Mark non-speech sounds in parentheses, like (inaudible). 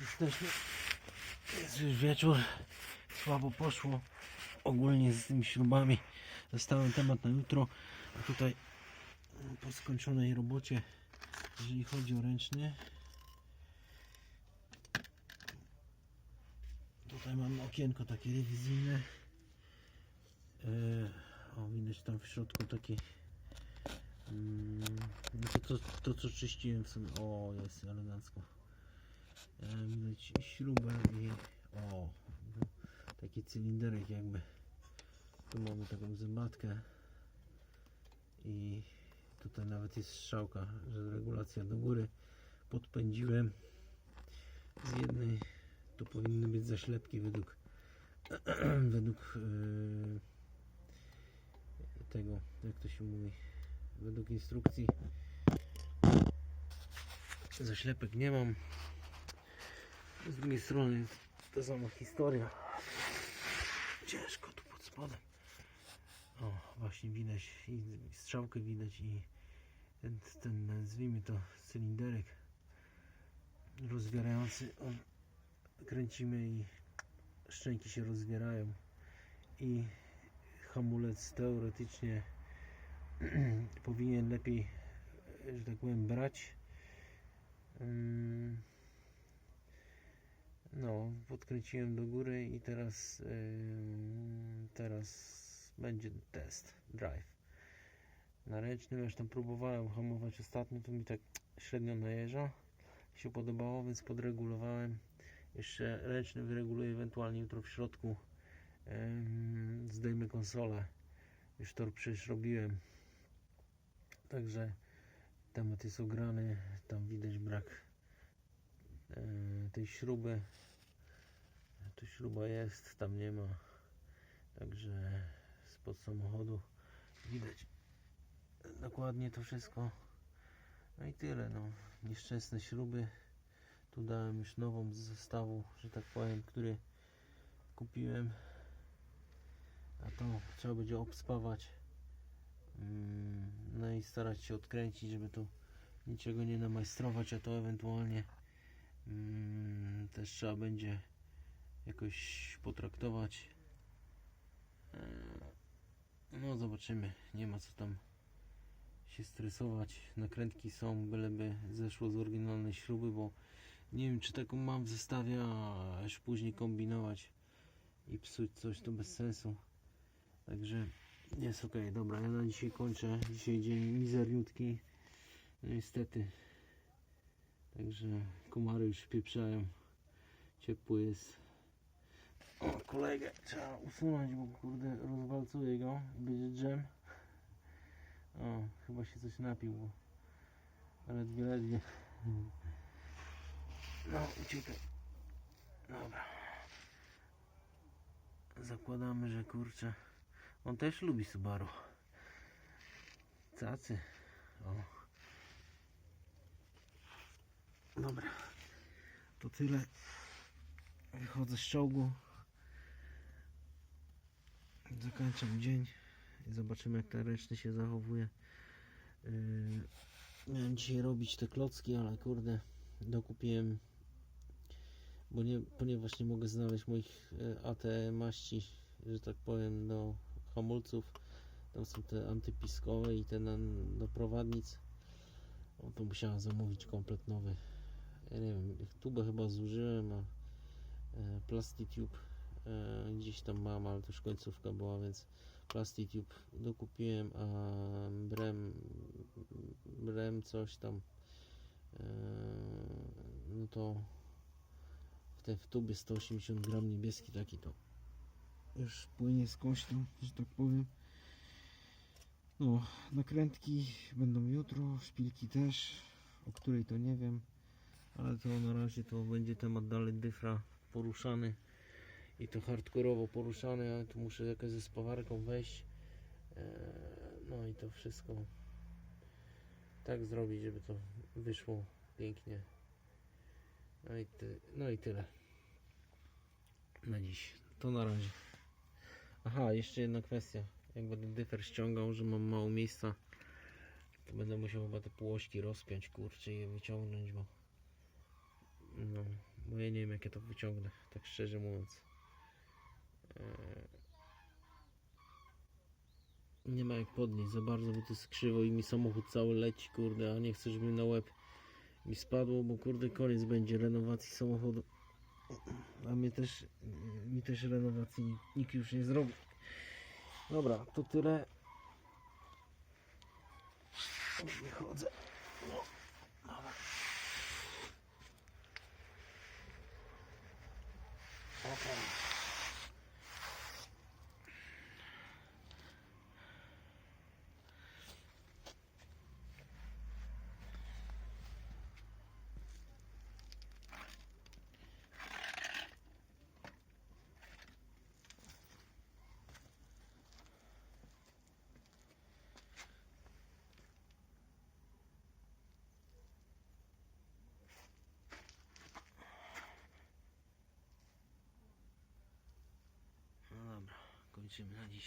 Jesteśmy. Jest już wieczór. Słabo poszło. Ogólnie z tymi śrubami. Zostałem temat na jutro. A tutaj mm, po skończonej robocie, jeżeli chodzi o ręczny. Tutaj mamy okienko takie rewizyjne. E, o, widać tam w środku taki mm, to, to, to co czyściłem w sumie. O, jest elegancko. Śrubę i o, taki cylinderek jakby. Tu mamy taką zębatkę i tutaj nawet jest strzałka, że regulacja do góry. Podpędziłem z jednej to powinny być zaślepki według (clears throat) według yy, tego, jak to się mówi, według instrukcji. Zaślepek nie mam. Z drugiej strony ta sama historia. Ciężko tu pod spodem. O, właśnie widać i strzałkę widać i ten, ten nazwijmy to cylinderek rozwierający. On kręcimy i szczęki się rozwierają i hamulec teoretycznie (clears throat) powinien lepiej, że tak powiem, brać. Ym, No, podkręciłem do góry i teraz ym, teraz będzie test drive. Na ręcznym, już tam próbowałem hamować ostatnio, to mi tak średnio najeżdża. Się podobało, więc podregulowałem. Jeszcze ręczny wyreguluję ewentualnie jutro w środku. Ym, zdejmę konsolę. Już tor przecież robiłem. Także temat jest ograny. Tam widać brak e, tej śruby. Tu śruba jest, tam nie ma. Także spod samochodu widać dokładnie to wszystko. No i tyle. No. Nieszczęsne śruby. Tu dałem już nową z zestawu, że tak powiem, który kupiłem. A to trzeba będzie obspawać. Mm, No i starać się odkręcić, żeby tu niczego nie namajstrować, a to ewentualnie mm, też trzeba będzie jakoś potraktować. Eee, No zobaczymy, nie ma co tam się stresować. Nakrętki są, byleby zeszło z oryginalnej śruby, bo nie wiem czy taką mam w zestawie, aż później kombinować i psuć coś to bez sensu. Także jest ok, dobra, ja na dzisiaj kończę. Dzisiaj dzień mizerniutki. No niestety. Także komary już pieprzają. Ciepło jest. Kolegę trzeba usunąć, bo kurde rozwalcuje go. Będzie dżem. O, chyba się coś napił, bo ledwie, ledwie. No, uciekaj. Dobra. Zakładamy, że kurczę. On też lubi Subaru. Cacy. O. Dobra. To tyle. Wychodzę z czołgu. Zakończam dzień. I zobaczymy jak ten ręczny się zachowuje. Yy, miałem dzisiaj robić te klocki, ale kurde dokupiłem bo nie, ponieważ nie mogę znaleźć moich e, AT maści, że tak powiem, do hamulców. Tam są te antypiskowe i te na, do prowadnic. O, to musiałem zamówić komplet nowy. Ja nie wiem, tubę chyba zużyłem, a e, Plastitube e, gdzieś tam mam, ale już końcówka była, więc Plastitube dokupiłem, a Brem, Brem coś tam e, no to w tej w tubie 180 gram niebieski taki to już płynie z kością, że tak powiem. No, nakrętki będą jutro, szpilki też, o której to nie wiem, ale to na razie to będzie temat dalej dyfra poruszany i to hardkorowo poruszany, ale tu muszę jakoś ze spawarką wejść. Eee, No i to wszystko tak zrobić, żeby to wyszło pięknie. No i, ty, no i tyle. Na dziś. To na razie. Aha, jeszcze jedna kwestia. Jak będę dyfer ściągał, że mam mało miejsca, to będę musiał chyba te półośki rozpiąć, kurczę, i je wyciągnąć, bo no, Bo ja nie wiem jak ja to wyciągnę, tak szczerze mówiąc. Eee, Nie ma jak podnieść za bardzo, bo to jest krzywo i mi samochód cały leci, kurde, a nie chcę, żeby na łeb mi spadło, bo kurde koniec będzie renowacji samochodu. A mnie też, mi też renowacji nikt, już nie zrobi. Dobra, to tyle. Wychodzę. No, dobra. Okej. No dobra, kończymy na dziś.